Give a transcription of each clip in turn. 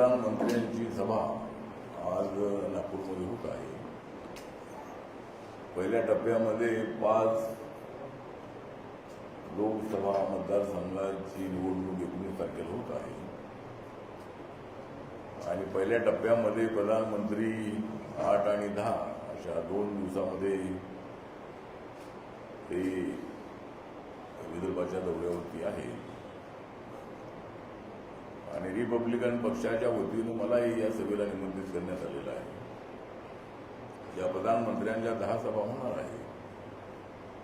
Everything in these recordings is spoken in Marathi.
प्रधानमंत्र्यांची सभा आज नागपूरमध्ये होत आहे. पहिल्या टप्प्यामध्ये पाच लोकसभा मतदारसंघाची निवडणूक एकोणीस तारखेला होत आहे. आणि पहिल्या टप्प्यामध्ये प्रधानमंत्री आठ आणि दहा अशा दोन दिवसामध्ये ते विदर्भाच्या दौऱ्यावरती आहे आणि रिपब्लिकन पक्षाच्या वतीनं मलाही या सभेला निमंत्रित करण्यात आलेलं आहे. या प्रधानमंत्र्यांच्या दहा सभा होणार आहे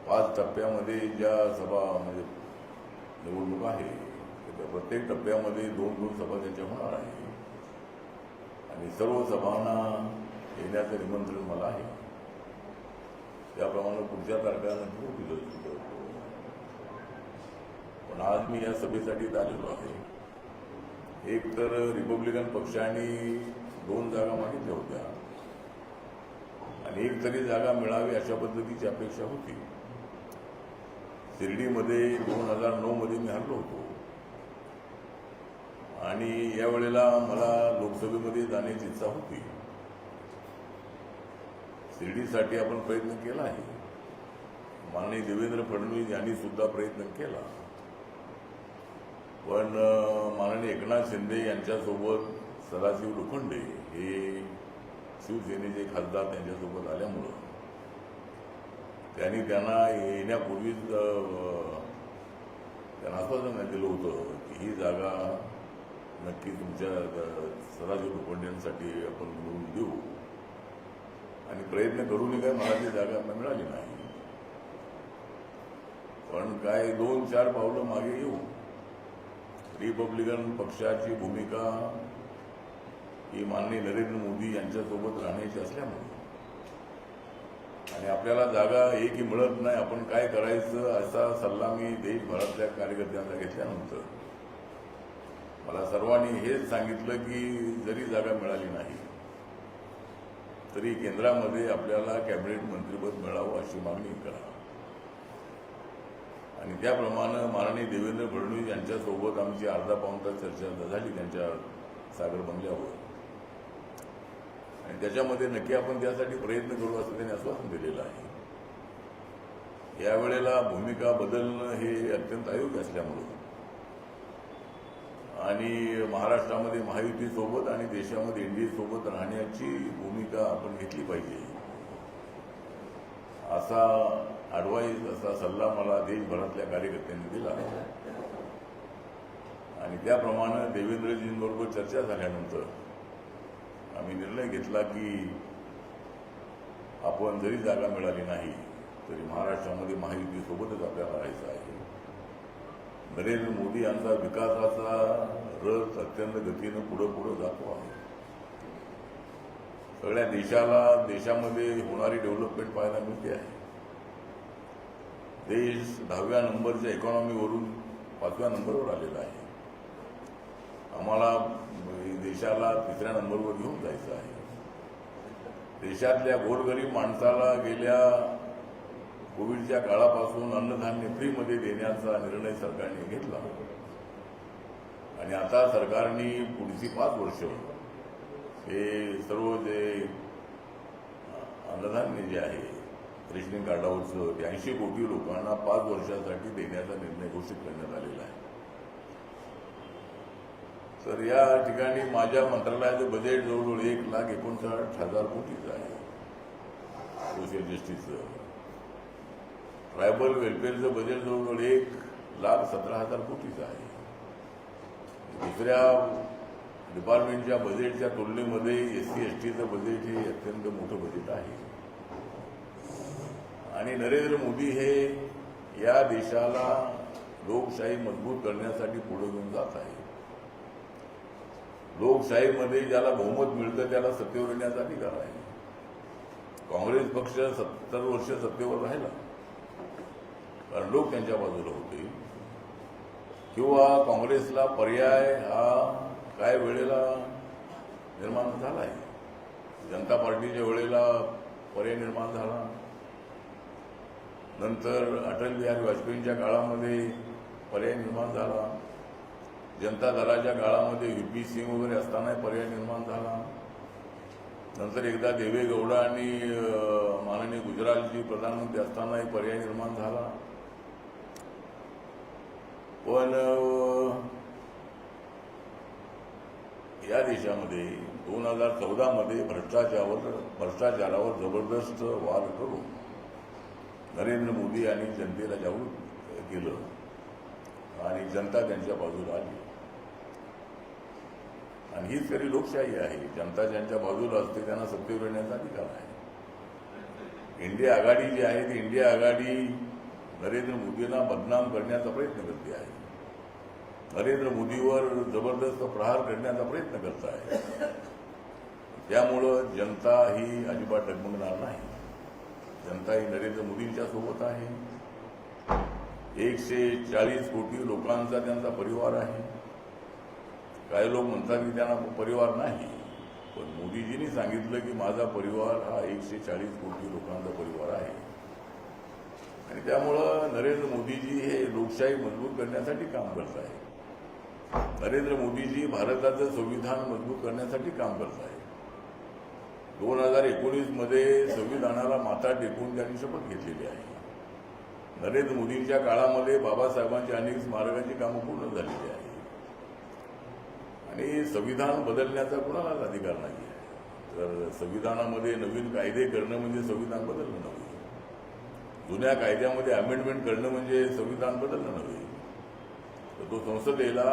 पाच टप्प्यामध्ये ज्या सभा म्हणजे निवडणूक आहे त्या प्रत्येक टप्प्यामध्ये दोन दोन सभा त्यांच्या होणार आहे. आणि सर्व सभांना येण्याचं निमंत्रण मला आहे. त्याप्रमाणे पुढच्या तारखेला दिलं पण आज मी या सभेसाठी आलेलो आहे. एक तर रिपब्लिकन पक्षाने दोन जागा मागितल्या होत्या. आणि एक तरी जागा मिळावी अशा पद्धतीची अपेक्षा होती. शिर्डीमध्ये दोन हजार नऊ मध्ये मी हरलो होतो. आणि यावेळेला मला लोकसभेमध्ये जाण्याची इच्छा होती. शिर्डीसाठी आपण प्रयत्न केला आहे. माननीय देवेंद्र फडणवीस यांनी सुद्धा प्रयत्न केला. पण माननीय एकनाथ शिंदे यांच्यासोबत सदाशिव लोखंडे हे शिवसेनेचे खासदार त्यांच्यासोबत आल्यामुळं त्यांनी त्यांना येण्यापूर्वीच त्यांना आश्वासन दिलं होतं की ही जागा नक्की तुमच्या सदाशिव लोखंडेंसाठी आपण मिळवून देऊ. आणि प्रयत्न करूनही काय मला ती जागा मिळाली नाही. पण काय दोन चार पावलं मागे येऊ रिपब्लिकन पक्षाची भूमिका ही माननीय नरेंद्र मोदी यांच्यासोबत राहण्याची असल्यामुळे. आणि आपल्याला जागा एकही मिळत नाही आपण काय करायचं असा सल्ला मी देशभरातल्या कार्यकर्त्यांना घेतल्यानंतर मला सर्वांनी हेच सांगितलं की जरी जागा मिळाली नाही तरी केंद्रामध्ये आपल्याला कॅबिनेट मंत्रिपद मिळावं अशी मागणी करा. आणि त्याप्रमाणे माननीय देवेंद्र फडणवीस यांच्यासोबत आमची अर्धा पाऊण तास चर्चा झाली त्यांच्या सागर बंगल्यावर. आणि त्याच्यामध्ये नक्की आपण त्यासाठी प्रयत्न करू असं त्यांनी आश्वासन दिलेलं आहे. यावेळेला भूमिका बदलणं हे अत्यंत अयोग्य असल्यामुळं. आणि महाराष्ट्रामध्ये महायुतीसोबत आणि देशामध्ये एनडीएसोबत राहण्याची भूमिका आपण घेतली पाहिजे. असा अडवाईस असा सल्ला मला देशभरातल्या कार्यकर्त्यांनी दिला. आणि त्याप्रमाणे देवेंद्रजींबरोबर चर्चा झाल्यानंतर आम्ही निर्णय घेतला की आपण जरी जागा मिळाली नाही तरी महाराष्ट्रामध्ये महायुतीसोबतच आपल्याला राहायचं आहे. नरेंद्र मोदी यांचा विकासाचा रथ अत्यंत गतीनं पुढं पुढं जातो आहे. सगळ्या देशाला देशामध्ये होणारी डेव्हलपमेंट पाहायला मिळते आहे. देश दहाव्या नंबरच्या इकॉनॉमीवरून पाचव्या नंबरवर आलेला आहे. आम्हाला देशाला तिसऱ्या नंबरवर घेऊन जायचं आहे. देशातल्या गोरगरीब माणसाला गेल्या कोविडच्या काळापासून अन्नधान्य फ्रीमध्ये देण्याचा निर्णय सरकारने घेतला. आणि आता सरकारने पुढची पाच वर्ष हे सर्व जे अन्नधान्य जे आहे रेशनिंग कार्डावरचं ब्याऐंशी कोटी लोकांना पाच वर्षासाठी देण्याचा निर्णय घोषित करण्यात आलेला आहे. तर या ठिकाणी माझ्या मंत्रालयाचं बजेट जवळजवळ एक लाख एकोणसाठ हजार कोटीचं आहे. सोशल जस्टिसचं ट्रायबल वेलफेअरचं बजेट जवळजवळ एक लाख सतरा हजार कोटीचं आहे. दुसऱ्या डिपार्टमेंटच्या बजेटच्या तुलनेमध्ये एस सी एस टीचं बजेट हे अत्यंत मोठं बजेट आहे. आणि नरेंद्र मोदी हे या देशाला लोकशाही मजबूत करण्यासाठी पुढे घेऊन जात आहे लोकशाहीमध्ये ज्याला बहुमत मिळतं त्याला सत्तेवर येण्याचा अधिकार आहे. काँग्रेस पक्ष सत्तर वर्ष सत्तेवर राहिला. कारण लोक त्यांच्या बाजूला होते. किंवा काँग्रेसला पर्याय हा काय वेळेला निर्माण झाला आहे जनता पार्टीच्या वेळेला पर्याय निर्माण झाला. नंतर अटल बिहारी वाजपेयींच्या काळामध्ये पर्याय निर्माण झाला. जनता दलाच्या काळामध्ये व्ही पी सिंग वगैरे असतानाही पर्याय निर्माण झाला. नंतर एकदा देवे गौडा आणि माननीय गुजरातजी प्रधानमंत्री असतानाही पर्याय निर्माण झाला. पण या देशामध्ये दोन हजार चौदामध्ये भ्रष्टाचारावर भ्रष्टाचारावर जबरदस्त वाद करून नरेंद्र मोदी यांनी जनतेला जागृत केलं. आणि जनता त्यांच्या बाजूला आली. आणि हीच खरी लोकशाही आहे. जनता ज्यांच्या बाजूला असते त्यांना सत्तेवर येण्याचा अधिकार आहे. इंडिया आघाडी जी आहे ती इंडिया आघाडी नरेंद्र मोदींना बदनाम करण्याचा प्रयत्न करते आहे. नरेंद्र मोदीवर जबरदस्त प्रहार करण्याचा प्रयत्न करत आहे. त्यामुळं जनता ही अजिबात डगमगणार नाही. जनता ही नरेंद्र मोदींच्या सोबत आहे. एकशे चाळीस कोटी लोकांचा त्यांचा परिवार आहे. काही लोक म्हणतात की त्यांना परिवार नाही पण मोदीजींनी सांगितलं की माझा परिवार हा एकशे चाळीस कोटी लोकांचा परिवार आहे. आणि त्यामुळं नरेंद्र मोदीजी हे लोकशाही मजबूत करण्यासाठी काम करत आहे नरेंद्र मोदीजी भारताचं संविधान मजबूत करण्यासाठी काम करत आहे दोन हजार एकोणीसमध्ये संविधानाला माथा टेकून त्यांनी शपथ घेतलेली आहे. नरेंद्र मोदींच्या काळामध्ये बाबासाहेबांची अनेक स्मारकाची कामं पूर्ण झालेली आहे आणि संविधान बदलण्याचा कुणालाच अधिकार नाही आहे. तर संविधानामध्ये नवीन कायदे करणं म्हणजे संविधान बदलणं नव्हे. जुन्या कायद्यामध्ये अमेंडमेंट करणं म्हणजे संविधान बदलणं नव्हे. तर तो संसदेला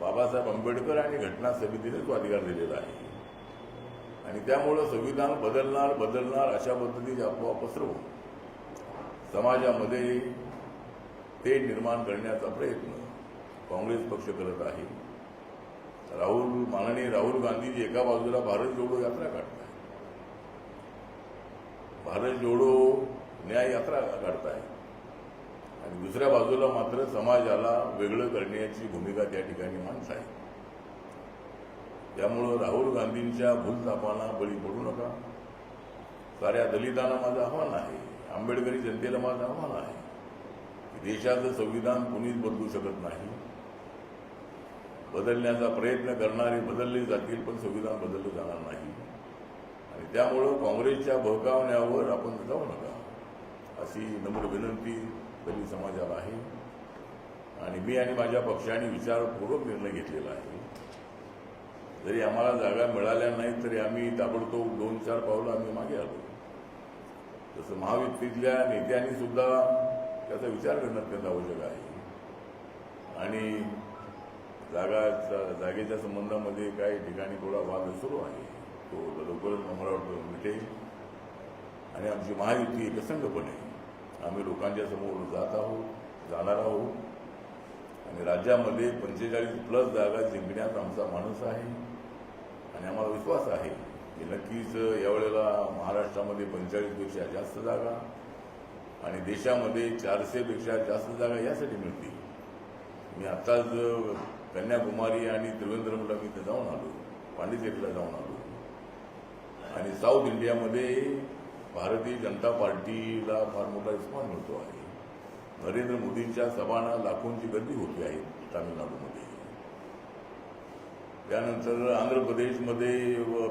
बाबासाहेब आंबेडकर आणि घटना समितीने तो अधिकार दिलेला आहे. आणि त्यामुळं संविधान बदलणार बदलणार अशा पद्धतीचे अफवा पसरवून समाजामध्ये ते निर्माण करण्याचा प्रयत्न काँग्रेस पक्ष करत आहे. राहुल माननीय राहुल गांधीजी एका बाजूला भारत जोडो यात्रा काढताय भारत जोडो न्याय यात्रा काढताय आणि दुसऱ्या बाजूला मात्र समाजाला वेगळं करण्याची भूमिका त्या ठिकाणी माणसं आहे त्यामुळं राहुल गांधींच्या भूलतापांना बळी पडू नका. साऱ्या दलितांना माझं आव्हान आहे. आंबेडकरी जनतेला माझं आव्हान आहे. की देशाचं संविधान कुणीच बदलू शकत नाही. बदलण्याचा प्रयत्न करणारे बदलले जातील पण संविधान बदललं जाणार नाही. आणि त्यामुळं काँग्रेसच्या बहकावण्यावर आपण जाऊ नका. अशी नम्र विनंती दलित समाजाला आहे. आणि मी आणि माझ्या पक्षाने विचारपूर्वक निर्णय घेतलेला आहे. जरी आम्हाला जागा मिळाल्या नाहीत तरी आम्ही ताबडतोब दोन चार पावलं आम्ही मागे आलो. तसं महायुतीतल्या नेत्यांनी सुद्धा त्याचा विचार करणं अत्यंत आवश्यक आहे. आणि जागाचा जागेच्या संबंधामध्ये काही ठिकाणी थोडा वाद सुरू आहे. तो लवकरच मला वाटतं मिटेल. आणि आमची महायुती एकसंघपणे आम्ही लोकांच्या समोर जात आहोत जाणार आहोत. आणि राज्यामध्ये पंचेचाळीस प्लस जागा जिंकण्यात आमचा माणूस आहे. आणि आम्हाला विश्वास आहे की नक्कीच यावेळेला महाराष्ट्रामध्ये पंचेचाळीसपेक्षा जास्त जागा आणि देशामध्ये चारशेपेक्षा जास्त जागा यासाठी मिळतील. मी आत्ताच कन्याकुमारी आणि त्रिवेंद्रमला मी जाऊन आलो. पांडिचेरीला जाऊन आलो. आणि साऊथ इंडियामध्ये भारतीय जनता पार्टीला फार मोठा रिस्पॉन्स मिळतो आहे. नरेंद्र मोदींच्या सभांना लाखोंची गर्दी होती आहे तामिळनाडूमध्ये. त्यानंतर आंध्र प्रदेशमध्ये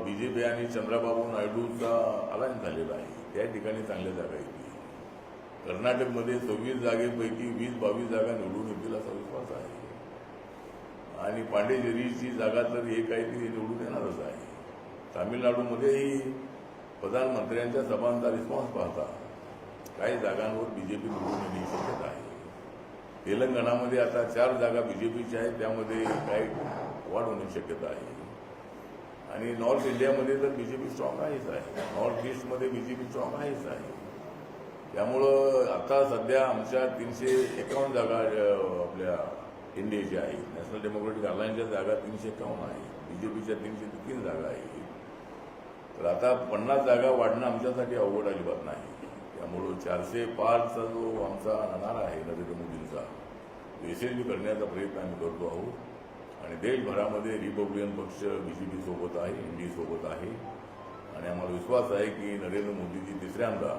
बीजेपी आणि चंद्राबाबू नायडूचा अलायन्स झालेला आहे. त्या ठिकाणी चांगल्या जागा येतील कर्नाटकमध्ये सव्वीस जागेपैकी वीस बावीस जागा निवडून येतील असा विश्वास आहे. आणि पांडेचेरीची जागा तर एक आहे ती निवडून येणारच आहे. तामिळनाडूमध्येही प्रधानमंत्र्यांच्या सभांचा रिस्पॉन्स पाहता काही जागांवर बीजेपी निवडून येण्याची शक्यता आहे. तेलंगणामध्ये आता चार जागा बीजेपीच्या आहेत. त्यामध्ये काही वाढ होण्याची शक्यता आहे. आणि नॉर्थ इंडियामध्ये तर बीजेपी स्ट्रॉंग आहेच आहे. नॉर्थ ईस्टमध्ये बीजेपी स्ट्रॉंग आहेच आहे. त्यामुळं आता सध्या आमच्या तीनशे एकावन्न जागा आपल्या एनडीएच्या आहेत. नॅशनल डेमोक्रेटिक अलायन्सच्या जागा तीनशे एकावन्न आहे बीजेपीच्या तीनशे तीन जागा आहेत. तर आता पन्नास जागा वाढणं आमच्यासाठी अवघड अजिबात नाही. त्यामुळं चारशे पाचचा जो आमचा नारा आहे नरेंद्र मोदींचा तो यशस्वी करण्याचा प्रयत्न आम्ही करतो आहोत. आणि देशभरामध्ये रिपब्लिकन पक्ष बीजेपी सोबत आहे इंडी सोबत आहे. आणि आम्हाला विश्वास आहे की नरेंद्र मोदीजी तिसऱ्यांदा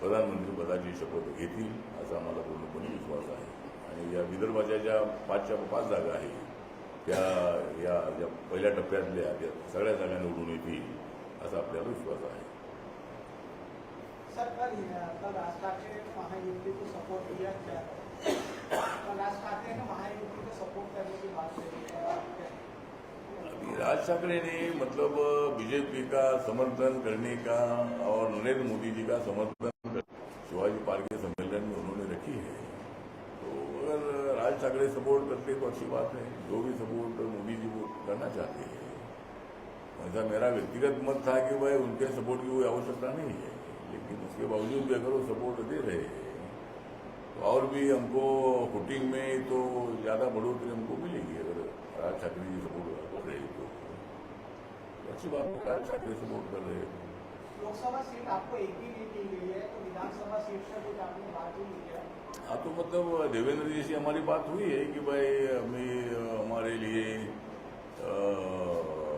प्रधानमंत्री पदाची शपथ घेतील असा आम्हाला पूर्णपणे विश्वास आहे. आणि या विदर्भाच्या ज्या पाचच्या पाच जागा आहेत त्या या ज्या पहिल्या टप्प्यातल्या त्या सगळ्या जागा निवडून येतील असा आपल्याला विश्वास आहे. सरकार सपोर्ट राज ठाकरे ने मतलब बीजेपी का समर्थन करने का और नरेंद्र मोदी जी का समर्थन शिवाजी पार्क के सम्मेलन में उन्होंने रखी है। तो अगर राज ठाकरे सपोर्ट करते तो अच्छी बात है। जो भी सपोर्ट मोदी जी वो करना चाहते हैं। ऐसा मेरा व्यक्तिगत मत था कि भाई उनके सपोर्ट की कोई आवश्यकता नहीं है। लेकिन उसके बावजूद भी अगर वो सपोर्ट दे रहे हैं तो और भी हमको फुटिंग में तो ज़्यादा बढ़ोतरी हमको मिलेगी अगर राज ठाकरे जी सपोर्ट अच्छी बात है ठाकरे सपोर्ट कर रहे हैं। लोकसभा सीट आपको एक भी नहीं दी गई है तो विधानसभा सीट से कुछ आपने बात ही? नहीं किया हाँ तो मतलब देवेंद्र जी से हमारी बात हुई है कि भाई हमें हमारे लिए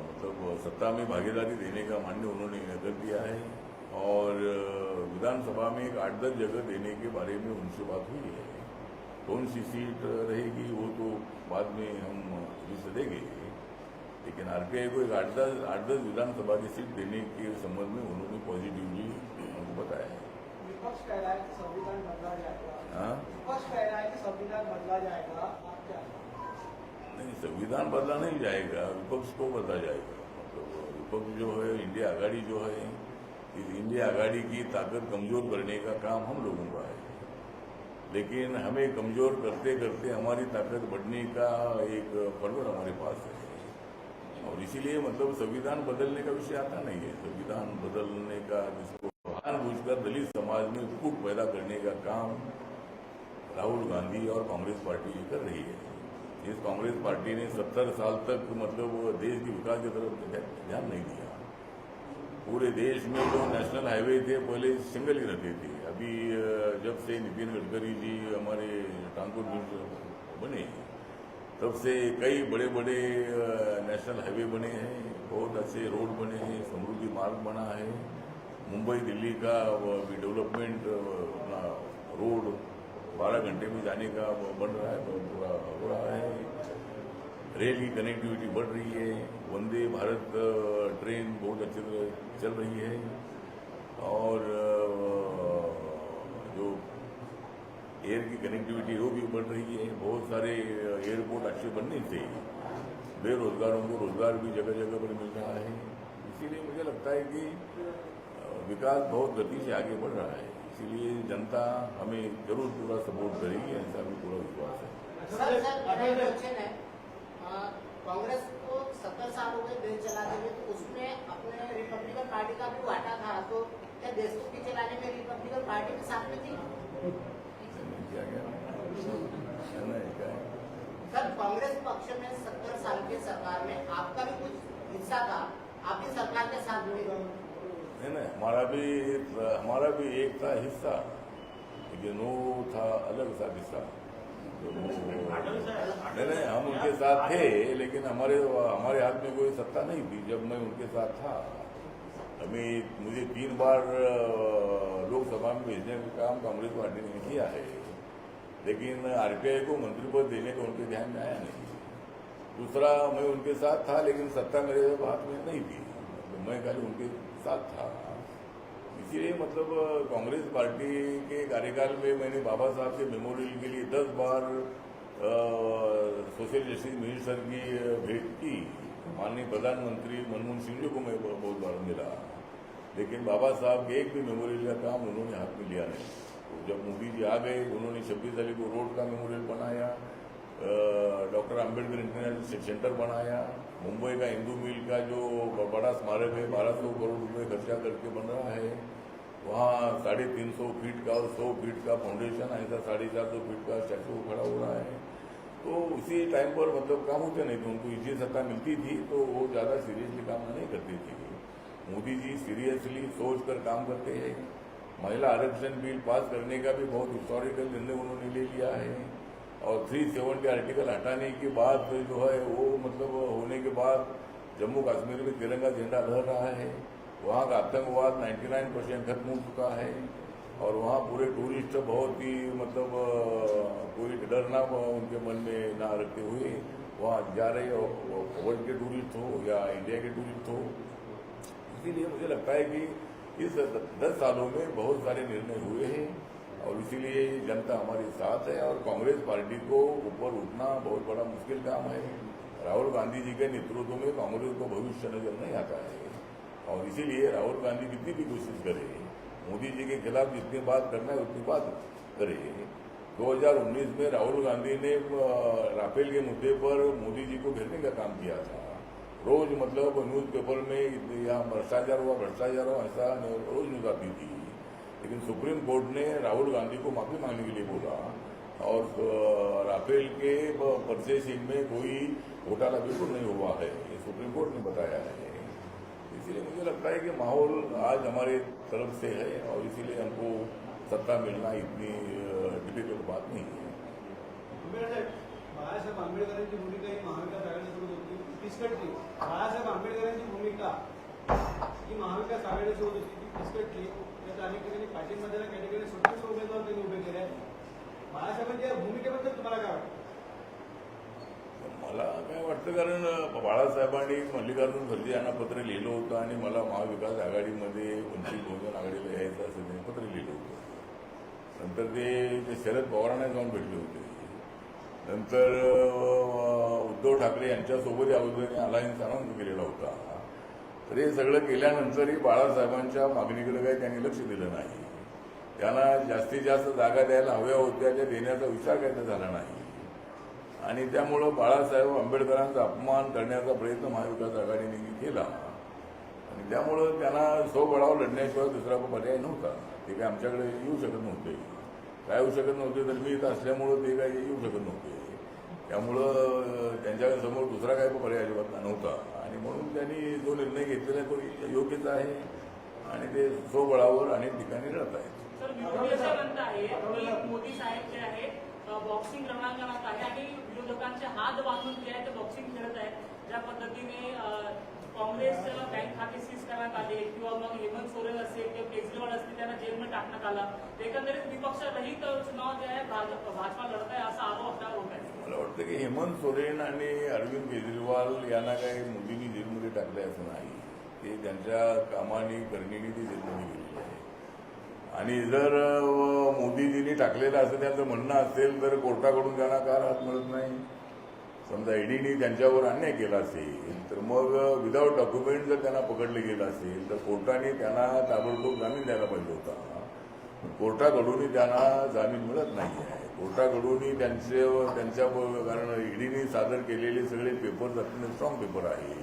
मतलब सत्ता में भागीदारी देने का मान्य उन्होंने कर दिया है। और विधानसभा में एक आठ दस जगह देने के बारे में उनसे बात हुई है। कौन सी सीट रहेगी वो तो बाद में हम अभी से देंगे लेकिन आरपीआई को एक आठ दस आठ दस विधानसभा की सीट देने के संबंध में उन्होंने पॉजिटिवली हमको बताया है। विपक्ष कह रहा है कि संविधान बदला जाएगा। विपक्ष कह रहा कि संविधान बदला जाएगा नहीं संविधान बदला नहीं जाएगा विपक्ष को बदला जाएगा। मतलब विपक्ष जो है इंडिया आघाड़ी जो है इस इंडिया आघाड़ी की ताकत कमज़ोर करने का काम हम लोगों का है। लेकिन हमें कमज़ोर करते करते हमारी ताकत बढ़ने का एक पर्वत हमारे पास है। और इसीलिए मतलब संविधान बदलने का विषय आता नहीं है। संविधान बदलने का जिसको जानबूझकर दलित समाज में फूट पैदा करने का काम राहुल गांधी और कांग्रेस पार्टी कर रही है। इस कांग्रेस पार्टी ने सत्तर साल तक मतलब देश के विकास की तरफ़ ध्यान नहीं दिया। पूरे देश में जो नेशनल हाईवे थे, पहले सिंगल ही रहते थे। अभी जब से नितिन गडकरी जी हमारे ट्रांसपोर्ट मिनिस्टर बने तब से कई बड़े बड़े नेशनल हाईवे बने हैं। बहुत अच्छे रोड बने हैं, समृद्धि मार्ग बना है। मुंबई, दिल्ली का भी डेवलपमेंट अपना रोड बारह घंटे में जाने का बन रहा है तो पूरा हो रहा है। रेल की कनेक्टिविटी बढ़ रही है। वंदे भारत ट्रेन बहुत अच्छी तरह चल रही है। और जो एयर की कनेक्टिविटी वो भी बढ़ रही है। बहुत सारे एयरपोर्ट अच्छे बनने से बेरोजगारों को रोज़गार भी जगह जगह पर मिल रहा है। इसीलिए मुझे लगता है कि विकास बहुत गति से आगे बढ़ रहा है। इसीलिए जनता हमें ज़रूर पूरा सपोर्ट करेगी ऐसा भी पूरा विश्वास है। अ, कांग्रेस को सत्तर साल हो गए देश चलाते हुए तो उसमें अपने रिपब्लिकन पार्टी का भी वाटा था तो क्या देश को पीछे लाने में रिपब्लिकन पार्टी के साथ में थी? क्या क्या है है सर कांग्रेस पक्ष में सत्तर साल की सरकार में आपका भी कुछ हिस्सा था। आपकी सरकार के साथ जुड़ी नहीं नहीं हमारा भी हमारा भी एक था हिस्सा। लेकिन वो था अलग सा हिस्सा। तो नहीं नहीं हम उनके साथ थे लेकिन हमारे हमारे हाथ में कोई सत्ता नहीं थी जब मैं उनके साथ था। हमें मुझे तीन बार लोकसभा में भेजने का काम कांग्रेस पार्टी ने किया है। लेकिन आरपीआई को मंत्री पद देने का उनके ध्यान में आया नहीं। दूसरा, मैं उनके साथ था, लेकिन सत्ता मेरे हाथ में नहीं थी। तो मैं खाली उनके साथ था। इसीलिए मतलब कांग्रेस पार्टी के कार्यकाल में मैंने बाबा साहब के मेमोरियल के लिए दस बार सोशल जस्टिस मिनिस्टर की भेंट की। माननीय प्रधानमंत्री मनमोहन सिंह जी को मैं बहुत बार मिला। लेकिन बाबा साहब के एक भी मेमोरियल का काम उन्होंने हाथ में लिया नहीं। जब मोदी जी आ गए, उन्होंने छब्बीस तारीख को रोड का मेमोरियल बनाया डॉक्टर अंबेडकर इंटरनेशनल सेंटर बनाया, मुंबई का हिंदू मिल का जो बड़ा स्मारक है, बारह सौ करोड़ रुपए खर्चा करके बन रहा है, वहाँ साढ़े तीन सौ फीट का और सौ फीट का फाउंडेशन ऐसा साढ़े चार सौ फीट का स्टैचू खड़ा हो रहा है। तो उसी टाइम पर मतलब काम होते नहीं थे, उनको इसी सत्ता मिलती थी तो वो ज़्यादा सीरियसली काम नहीं करती थी। मोदी जी सीरियसली सोच कर काम करते हैं। महिला आरक्षण बिल पास करने का भी बहुत हिस्टोरिकल निर्णय उन्होंने ले लिया है। और थ्री सेवेंटी आर्टिकल हटाने के बाद जो है, वो मतलब होने के बाद जम्मू कश्मीर में तिरंगा झंडा लहर रहा है। वहाँ का आतंकवाद 99 परसेंट खत्म हो चुका है। और वहाँ पूरे टूरिस्ट बहुत ही मतलब कोई डर ना उनके मन में ना रखते हुए वहाँ जा रहे हो वर्ल्ड के टूरिस्ट हो या इंडिया के टूरिस्ट हो। इसीलिए मुझे लगता है कि इस दस सालों में बहुत सारे निर्णय हुए हैं और इसीलिए जनता हमारे साथ है और कांग्रेस पार्टी को ऊपर उठना बहुत बड़ा मुश्किल काम है। राहुल गांधी जी के नेतृत्व में कांग्रेस को भविष्य नज़र नहीं आता है और इसीलिए राहुल गांधी कितनी भी कोशिश करे, मोदी जी के खिलाफ जितनी बात करना है उतनी बात करे। 2019 में राहुल गांधी ने राफेल के मुद्दे पर मोदी जी को घेरने का काम किया था। रोज मतलब न्यूज़ पेपर में यहाँ भ्रष्टाचार हुआ भ्रष्टाचार हुआ, ऐसा रोज न्यूज़ आती थी। लेकिन सुप्रीम कोर्ट ने राहुल गांधी को माफ़ी मांगने के लिए बोला और राफेल के परचेसिंग में कोई घोटाला बिल्कुल नहीं हुआ है, ये सुप्रीम कोर्ट ने बताया है। इसीलिए मुझे लगता है कि माहौल आज हमारे तरफ़ से है और इसीलिए हमको सत्ता मिलना इतनी डिफ़िकल्ट बात नहीं है। फिसकटली बाळासाहेब आंबेडकरांची भूमिका. ही महाविकास आघाडीसोबत होती ती फिसकटली त्यात अनेक ठिकाणी पाठिंबा दिला काही ठिकाणी स्वतंत्र उमेदवार त्यांनी उभे केले आहेत. बाळासाहेबांच्या भूमिकेबद्दल तुम्हाला काय वाटतं? मला काय वाटतं कारण बाळासाहेबांनी मल्लिकार्जुन खर्गे यांना पत्र लिहिलं होतं आणि मला महाविकास आघाडीमध्ये वंचित बहुजन आघाडीला यायचं असं त्यांनी पत्र लिहिलं होतं. नंतर ते ते शरद पवारांना जाऊन भेटले होते. नंतर उद्धव ठाकरे यांच्यासोबत या अगोदर अलायन्स अनाऊन्स केलेला होता. तर हे सगळं केल्यानंतरही बाळासाहेबांच्या मागणीकडे काही त्यांनी लक्ष दिलं नाही. त्यांना जास्तीत जास्त जागा द्यायला हव्या होत्या त्या देण्याचा विचार काय झाला नाही. आणि त्यामुळं बाळासाहेब आंबेडकरांचा अपमान करण्याचा प्रयत्न महाविकास आघाडीने केला. आणि त्यामुळं त्यांना स्वबळावर लढण्याशिवाय दुसरा पर्याय नव्हता. ते काय आमच्याकडे येऊ शकत नव्हते. काय येऊ शकत नव्हते तर मी इथं असल्यामुळं ते काही येऊ शकत नव्हते. त्यामुळं अं, समोर दुसरा काय पर्याय अजिबात नव्हता. आणि म्हणून त्यांनी जो निर्णय घेतलेला आहे तो योग्यच आहे. आणि ते स्वबळावर अनेक ठिकाणी लढत आहेत. आहे मोदी साहेब जे आहेत बॉक्सिंग रणांगणात आहे आणि विरोधकांचे हात बांधून जे आहे ते बॉक्सिंग खेळत आहेत. ज्या पद्धतीने अ, काँग्रेस बँक खाते सीज करण्यात आले किंवा मग हेमंत सोरेन असेल किंवा केजरीवाल असतील त्यांना जेलमध्ये टाकण्यात आला. एकंदरीत विपक्षरहित चुनाव जे आहे भाजप भाजपा लढत आहे असा आरोप आपल्यावर होत आहे. मला वाटतं की हेमंत सोरेन आणि अरविंद केजरीवाल यांना काही मोदींनी जेलमध्ये टाकले असं नाही. ते त्यांच्या कामाने करणीने ते जेलमध्ये गेलेले आहे आणि जर मोदीजींनी टाकलेलं असं त्यांचं म्हणणं असेल तर कोर्टाकडून त्यांना का राहत मिळत नाही. समजा ईडीने त्यांच्यावर अन्याय केला असेल तर मग विदाऊट डॉक्युमेंट जर त्यांना पकडलं गेलं असेल तर कोर्टाने त्यांना ताबडतोब जामीन द्यायला पाहिजे होता. कोर्टाकडूनही त्यांना जामीन मिळत नाही आहे कोर्टाकडूनही त्यांचे त्यांच्या कारण ईडीने सादर केलेले सगळे पेपर्स अत्यंत स्ट्रॉंग पेपर आहे.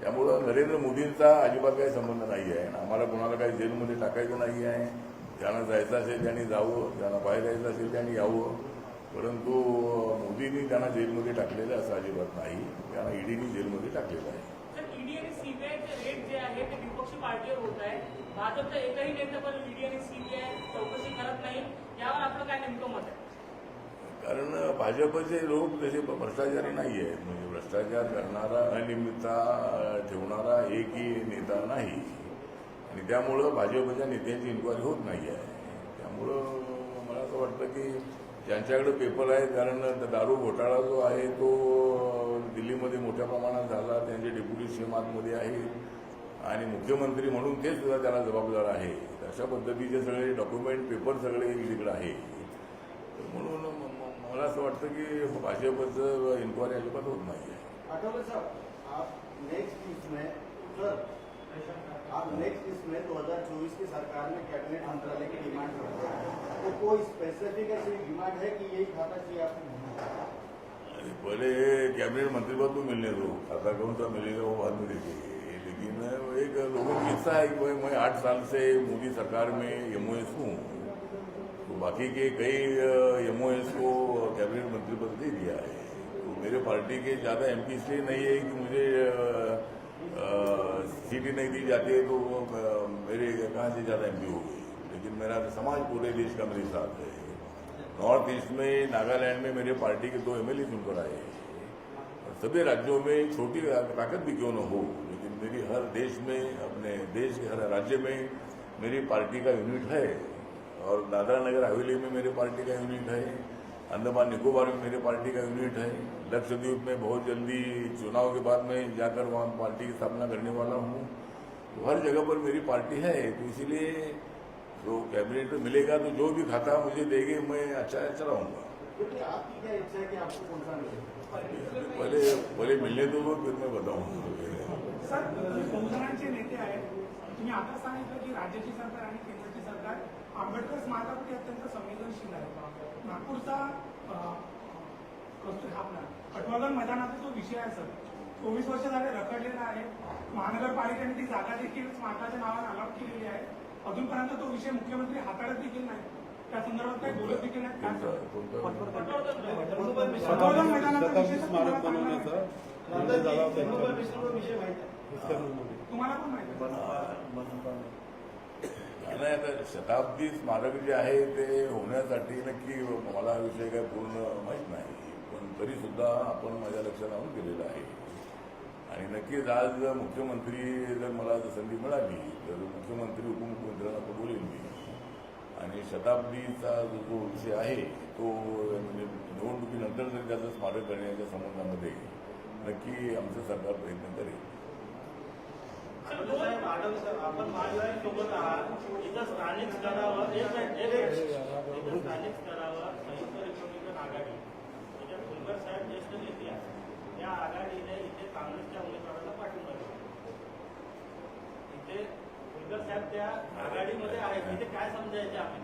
त्यामुळं नरेंद्र मोदींचा अजिबात काही संबंध नाही आहे आम्हाला कोणाला काही जेलमध्ये टाकायचं नाही आहे ज्यांना जायचं असेल त्यांनी जावं ज्यांना बाहेर जायचं असेल त्यांनी यावं. परंतु मोदींनी त्यांना जेलमध्ये टाकलेलं असं अजिबात नाही. त्यांना ईडीने जेलमध्ये टाकलेलं आहे. कारण भाजपचे लोक तसे भ्रष्टाचारी नाही आहेत. म्हणजे भ्रष्टाचार करणारा अनियमितता ठेवणारा एकही नेता नाही. आणि त्यामुळं भाजपच्या नेत्यांची इन्क्वायरी होत नाही आहे. त्यामुळं मला असं वाटतं की ज्यांच्याकडे पेपर आहेत कारण दारू घोटाळा जो आहे तो दिल्लीमध्ये मोठ्या प्रमाणात झाला. त्यांचे डेप्युटी सीएम आतमध्ये आहेत. आणि मुख्यमंत्री म्हणून ते सुद्धा त्याला जबाबदार आहे. अशा पद्धतीचे सगळे डॉक्युमेंट पेपर सगळे ईडीकडे आहे. तर म्हणून मला असं वाटतं की भाजपचं इन्क्वायरी अजिबात होत नाही आहे नेक्स्ट इसमें सर आप नेक्स्ट 2024 की सरकार कैबिनेट मंत्रालय की डिमांड तो कोई स्पेसिफिक ऐसी डिमांड है कि यही खाता चाहिए आपको? पहले कैबिनेट मंत्री पद तो मिलने दो। खाता कौन सा मिलेगा वो बाद में देखिए। लेकिन एक लोगों की इच्छा है कि मैं आठ साल से मोदी सरकार में एम हूँ। तो बाकी के कई एमओएस को कैबिनेट मंत्री पद दे दिया है। तो मेरे पार्टी के ज़्यादा एम इसलिए नहीं है कि मुझे सीटें नहीं दी जाती है तो अ, मेरे कहाँ से ज़्यादा एम हो गई लेकिन मेरा समाज पूरे देश का मेरे साथ है। नॉर्थ ईस्ट में नागालैंड में मेरे पार्टी के दो एम एल चुनकर आए और सभी राज्यों में छोटी ताकत भी क्यों न हो लेकिन मेरी हर देश में अपने देश के हर राज्य में मेरी पार्टी का यूनिट है। और दादरा नगर हवेली में मेरी पार्टी का यूनिट है। अंडमान निकोबार में मेरे पार्टी का यूनिट है। लक्षद्वीप में बहुत जल्दी चुनाव के बाद में जाकर वहाँ पार्टी की स्थापना करने वाला हूँ। तो हर जगह पर मेरी पार्टी है तो इसीलिए जो कैबिनेट में मिलेगा तो जो भी खाता मुझे देंगे, मैं अच्छा अच्छा रहूँगा पहले पहले मिलने दो, फिर मैं बताऊँगा। तुम्ही आता सांगितलं की राज्याची सरकार आणि केंद्राची सरकार आंबेडकर स्मारकाप्रती अत्यंत संवेदनशील आहे. नागपूरचा अटवागण मैदानाचा जो विषय आहे सर चोवीस वर्ष झाले रखडलेला आहे. महानगरपालिकेने ती जागा देखील स्मारकाच्या नावाने अलॉट केलेली आहे. अजूनपर्यंत तो विषय मुख्यमंत्री हाताळत देखील नाही. त्या संदर्भात काही बोलत देखील नाही मैदानाचा विषय तुम्हाला पण माहिती. नाही आता शताब्दी स्मारक जे आहे ते होण्यासाठी नक्की मला हा विषय काय पूर्ण माहीत नाही. पण तरी सुद्धा आपण माझ्या लक्षात आणून दिलेलं आहे. आणि नक्कीच आज मुख्यमंत्री जर मला जर संधी मिळाली तर मुख्यमंत्री उपमुख्यमंत्र्यांना तो बोलेल मी. आणि शताब्दीचा जो जो विषय आहे तो म्हणजे निवडणुकीनंतर जर त्याचं स्मारक करण्याच्या संबंधामध्ये नक्की आमचं सरकार प्रयत्न करेल आठवले साहेब आठवले साहेब आपण महाविकास सोबत आहात. इथं स्थानिक स्तरावर एक इथं स्थानिक स्तरावर संयुक्त रिपब्लिकन आघाडी त्याच्यात फुलकर साहेब ज्येष्ठ नेते आहेत. आघाडीने इथे काँग्रेसच्या उमेदवाराला पाठिंबा दिला. इथे फुलकर साहेब त्या आघाडीमध्ये आहेत. इथे काय समजायचे आम्ही